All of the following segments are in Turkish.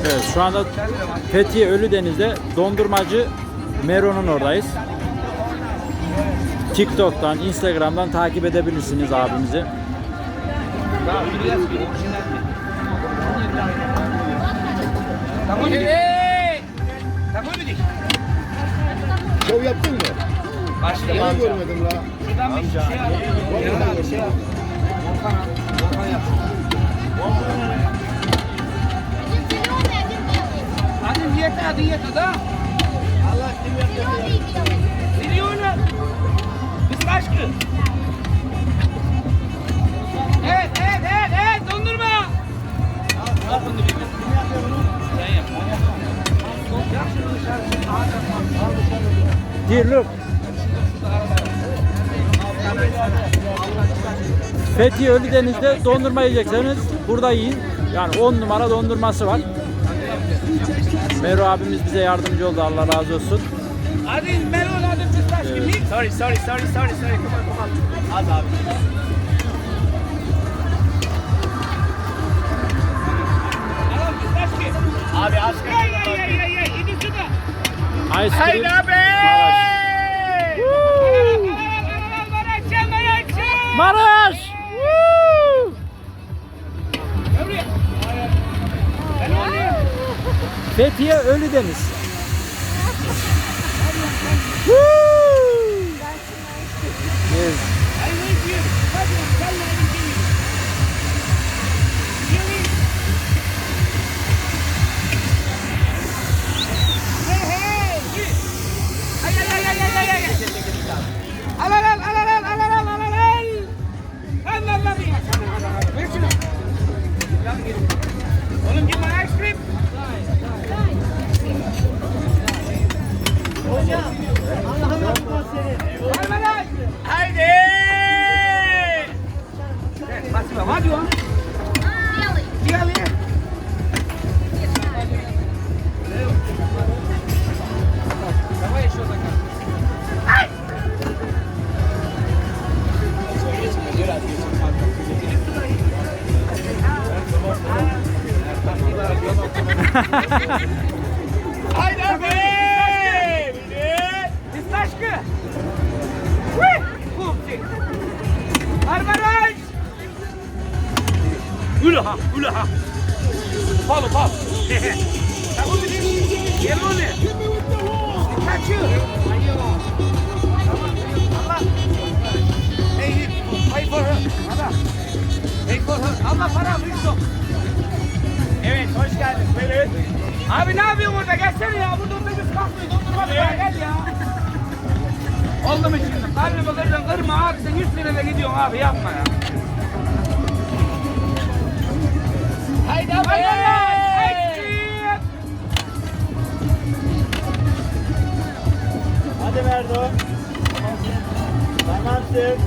Evet şu anda Fethiye Ölüdeniz'de dondurmacı Mero'nun oradayız. TikTok'tan, Instagram'dan takip edebilirsiniz abimizi. Tamam mı? Hey! Tamam mı? Şov yaptın mı? Başlayalım. Ben görmedim la. Şuradan bir şey alalım. Yanına bir şey alalım. Volkan al. Volkan yap. Hadi diyet hadi diyet da. Allah kim? Milyonu. Biz aşkı. Evet evet evet evet dondurma. Al bunu bir. Sen yap. Şunu dışarı. Al, look. Fethiye Ölüdeniz'de dondurma yiyecekseniz burada yiyin. Yani 10 numara dondurması var. Mero abimiz bize yardımcı oldu Allah razı olsun. Hadi melon hadi pistaş gibi. Sorry sorry sorry sorry sorry. Come on come on. Az abi. Abi az. Ay ay ay ay ay. İdi şurada. Ice cream. Fethiye Ölüdeniz. Haydi abi. Pistachkı. Kupti. Armaraj. Ulaha, ulaha. Palo, palo. Yerone. Kaçı. Hey, hey, pay for her. Allah. Pay for her. Allah para, Hristo. Evet, hoş geldin. Buyurun. Abi ne yapıyorsun orada? Gelsene ya. Burada otobüs kalkmıyor. Dondurma evet. Gel ya. Oldu mu şimdi? Karnımı kırdın kırma abi. Sen 100 lirayla gidiyorsun abi. Yapma ya. Haydi abi. Haydi. Hadi Merdo. Tamamsın.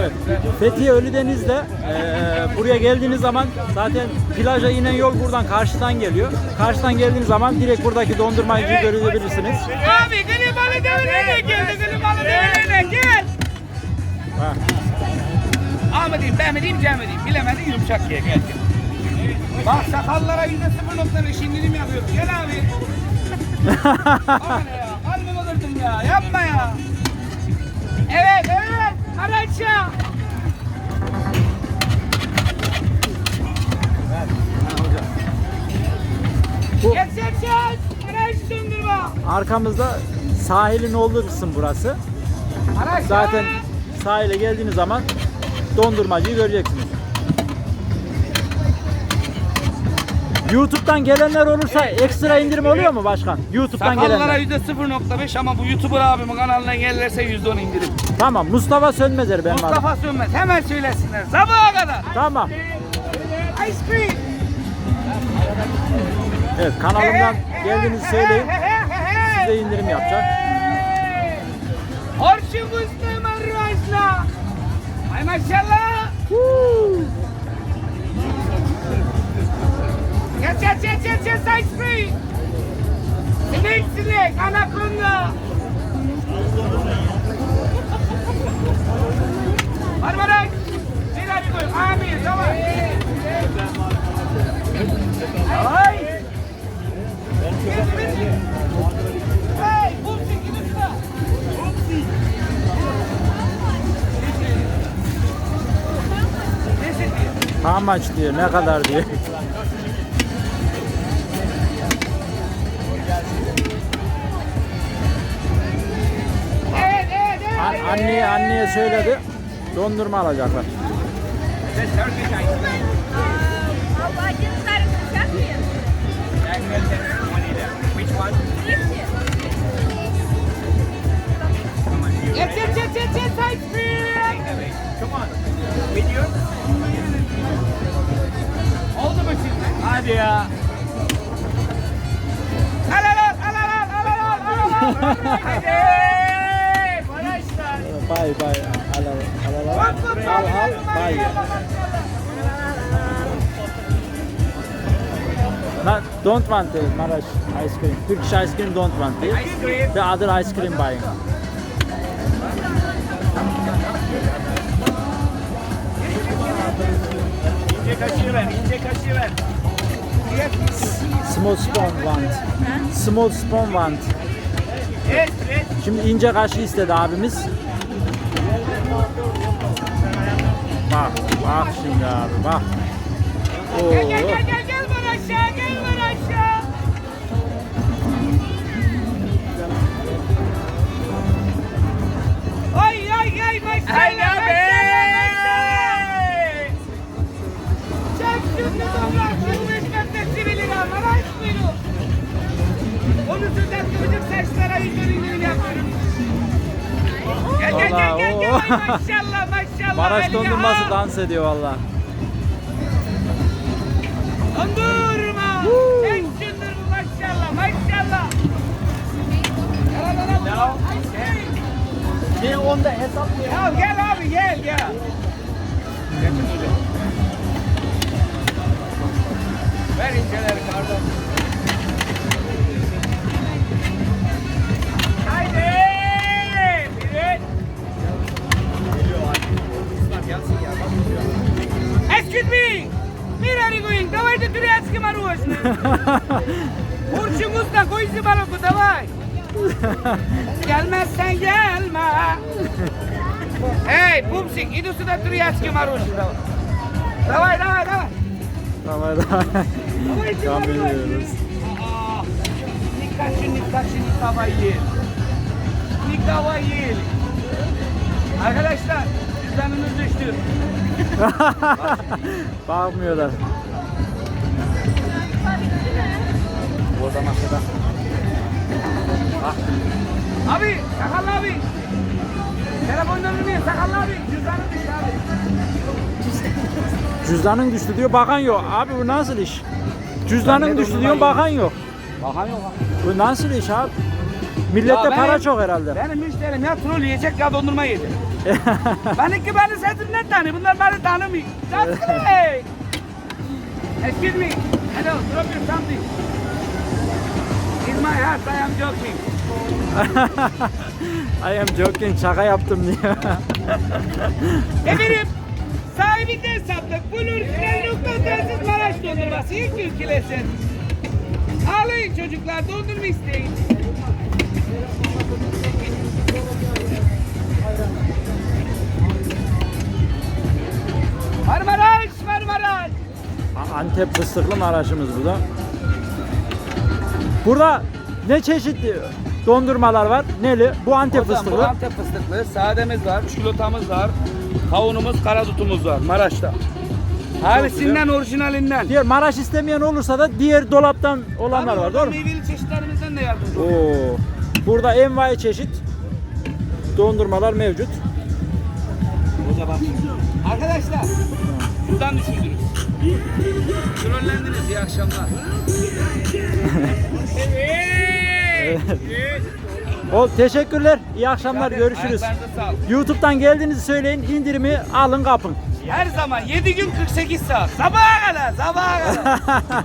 Evet. Fethiye Ölüdeniz'de eee buraya geldiğiniz zaman zaten plaja inen yol buradan karşıdan geliyor. Karşıdan geldiğiniz zaman direkt buradaki dondurmacıyı görebilirsiniz. Abi klimalı devrine geldi. Klimalı devrine gel. Ha. A mı diyeyim, B mi diyeyim, C mi diyeyim? Bilemedin yumuşak ye gel. gel. Bak sakallara yüzde sıfır nokta beş indirim yapıyoruz. Gel abi. Aman ya, kalbimi kırdın ya. Yapma ya. Evet, evet. Araça. Bu arkamızda sahilin olduğu kısım burası. Zaten sahile geldiğiniz zaman dondurmacıyı göreceksiniz. YouTube'dan gelenler olursa ekstra indirim oluyor mu başkan? YouTube'dan Sakallara gelenler. yüzde sıfır nokta beş ama bu YouTuber abimin kanalına gelirlerse yüzde on indirim. Tamam Mustafa Sönmezer benim adım. Mustafa Sönmez hemen söylesinler. Sabaha kadar. Tamam. Ice cream. Evet kanalımdan geldiğinizi söyleyin. Size indirim yapacak. Orçun Mustafa Marrasla. Ay maşallah. Yes, yes, yes, yes, yes, I see. Sinek, sinek, anaconda. Hadi bırak. Neler yapıyor? Abi, yavaş. Ay. Hey, Bumsi, gidin şuna. Bumsi. How much diyor, ne kadar diyor. An- anneye, anneye söyledi. Dondurma alacaklar. Yes, yes, yes, yes, yes. Take away. Come on. With you? Oldu mu şimdi? Hadi ya. Al al al al al al al al al al. Hadi. Arkadaşlar. Bay bay. Al al al al. Al al bay. Not, don't want it, Maraş ice cream. Turkish ice cream don't want it. Ice cream. The other ice cream buying. İnce kaşığı ver, ince kaşığı ver. Small spoon want. Small spoon want. Evet, evet. Şimdi ince kaşığı istedi abimiz. Bak, şimdi abi, bak. Gel gel Oo. gel gel gel var aşağı, gel var aşağı. Ay ay ay maşallah maşallah. Çok şükür Allah bu hizmette sivili var. Aç buyurun. Onu sizden kıvırcık saçlara yukarı indirim yapıyorum. Gel gel gel gel gel. Ay maşallah maşallah. Eline dondurması dans ediyor valla. Dondurma. Tek şundur bu maşallah maşallah. Ya, Bir onda hesap ya gel abi gel gel. Ver inceleri kardeşim. Gelmezsen gelme. Эй, пупсик, иди сюда турецкий мороженое. Давай, давай, давай. Давай, давай. Давайте, давай. Никаши, никаши, никого ели. Никого ели. Arkadaşlar izlemimiz düştü. Bakmıyorlar. Orada masada. Abi, sakallı abi. Telefondan dinleyin, sakallı abi. Cüzdanı düştü abi. Cüzdanın düştü diyor bakan yok. Abi bu nasıl iş? Cüzdanın düştü diyor bakan yok. Bakan yok Bu nasıl iş abi? Millette Ya para benim- çok herhalde. Benim müşterim ya troll yiyecek ya dondurma yedi. Benimki beni sesimden tanıyor. Bunlar beni tanımıyor. That's great. Excuse me. Hello, drop your something. Heart, I am joking. I am joking şaka yaptım diyor. Efendim, sahibinden hesaplık. Bulur Krallık'tan Maraş dondurması. İlk ülkelesin. Ağlayın çocuklar, dondurma isteyin. Marmaraş, Marmaraş. Antep fıstıklı Maraş'ımız bu da. Burada ne çeşit dondurmalar var? Neli? Bu Antep Hocam, bu fıstıklı. Antep fıstıklı, sademiz var, çikolatamız var, kavunumuz, karadutumuz var Maraş'ta. Abisinden orijinalinden. Diğer Maraş istemeyen olursa da diğer dolaptan olanlar Abi var doğru mu? Meyveli çeşitlerimizden de yardımcı. Oo. Burada envai çeşit dondurmalar mevcut. Hoca bak. Arkadaşlar, şuradan düşürdünüz. Trollendiniz, iyi akşamlar. evet. evet. O teşekkürler. İyi akşamlar. Görüşürüz. YouTube'dan geldiğinizi söyleyin. indirimi alın kapın. Her zaman 7 gün 48 saat. Sabaha kadar, sabaha kadar.